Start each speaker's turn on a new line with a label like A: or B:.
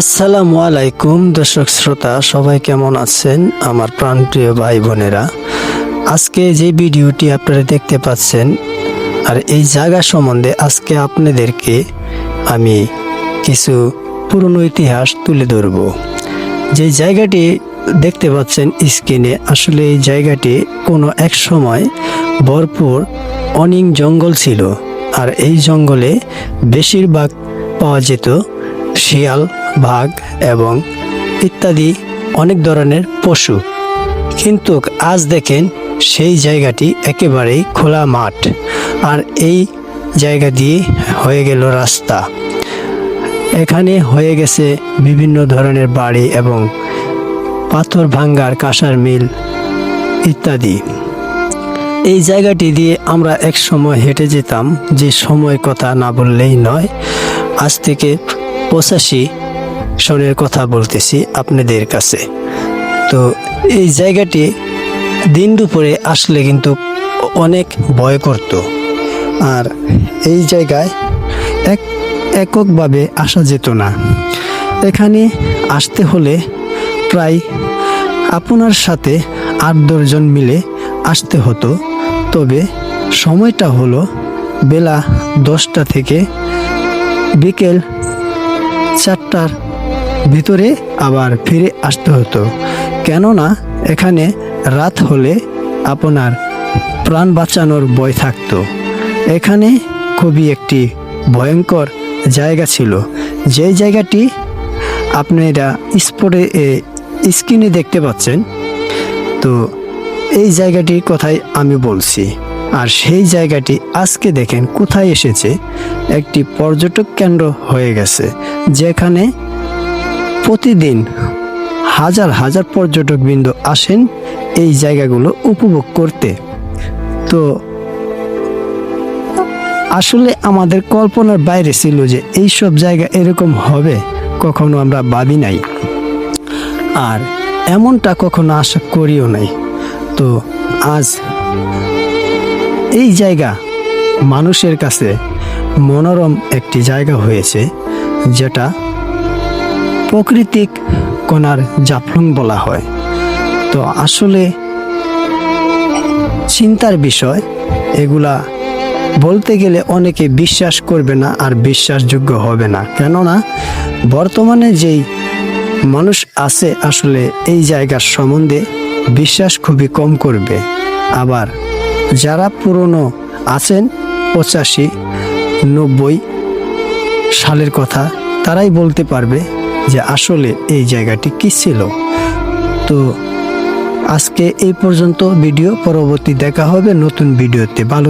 A: আসসালামু আলাইকুম, দর্শক শ্রোতা, সবাই কেমন আছেন? আমার প্রাণপ্রিয় ভাই বোনেরা, আজকে যে ভিডিওটি আপনারা দেখতে পাচ্ছেন, আর এই জায়গা সম্বন্ধে আজকে আপনাদেরকে আমি কিছু পুরনো ইতিহাস তুলে ধরব। যে জায়গাটি দেখতে পাচ্ছেন স্ক্রিনে, আসলে এই জায়গাটি কোনো এক সময় ভরপুর অনেক জঙ্গল ছিল, আর এই জঙ্গলে বেশিরভাগ পাওয়া যেত শিয়াল বাঘ এবং ইত্যাদি অনেক ধরনের পশু। কিন্তু আজ দেখেন সেই জায়গাটি একেবারেই খোলা মাঠ। আর এই জায়গা দিয়ে হয়ে গেল রাস্তা। এখানে হয়ে গেছে বিভিন্ন ধরনের বাড়ি এবং পাথর ভাঙ্গার কাঁসার মিল ইত্যাদি। এই জায়গাটি দিয়ে আমরা এক সময় হেঁটে যেতাম, যে সময় কথা না বললেই নয়। আজ থেকে পঁচাশি সনের কথা বলতেছি আপনাদের কাছে। তো এই জায়গাটি দিন দুপুরে আসলে কিন্তু অনেক ভয় করত আর এই জায়গায় এক, এককভাবে আসা যেত না। এখানে আসতে হলে প্রায় আপনার সাথে আট দশজন মিলে আসতে হতো। তবে সময়টা হলো বেলা দশটা থেকে বিকেল চারটার ভিতরে আবার ফিরে আসতে হতো। কেননা এখানে রাত হলে আপনার প্রাণ বাঁচানোর ভয় থাকতো। এখানে খুবই একটি ভয়ঙ্কর জায়গা ছিল। যে জায়গাটি আপনারা স্পটে স্ক্রিনে দেখতে পাচ্ছেন। তো এই জায়গাটির কথাই আমি বলছি। আর সেই জায়গাটি আজকে দেখেন কোথায় এসেছে। একটি পর্যটক কেন্দ্র হয়ে গেছে। যেখানে প্রতিদিন হাজার হাজার পর্যটকবৃন্দ আসেন এই জায়গাগুলো উপভোগ করতে। তো আসলে আমাদের কল্পনার বাইরে ছিল যে এই সব জায়গা এরকম হবে, কখনো আমরা ভাবি নাই। আর এমনটা কখনো আশা করিও নাই। তো আজ এই জায়গা মানুষের কাছে মনোরম একটি জায়গা হয়েছে, যেটা প্রাকৃতিক কোনার জাফলং বলা হয়। তো আসলে চিন্তার বিষয়, এগুলা বলতে গেলে অনেকে বিশ্বাস করবে না আর বিশ্বাসযোগ্য হবে না। কেননা বর্তমানে যেই মানুষ আছে আসলে এই জায়গার সম্বন্ধে বিশ্বাস খুবই কম করবে। আবার যারা পুরনো আছেন, পঁচাশি, নব্বই সালের কথা, তারাই বলতে পারবে যে আসলে এই জায়গাটি কি ছিল। তো আজকে এই পর্যন্ত ভিডিও, পরবর্তী দেখা হবে নতুন ভিডিওতে। ভালো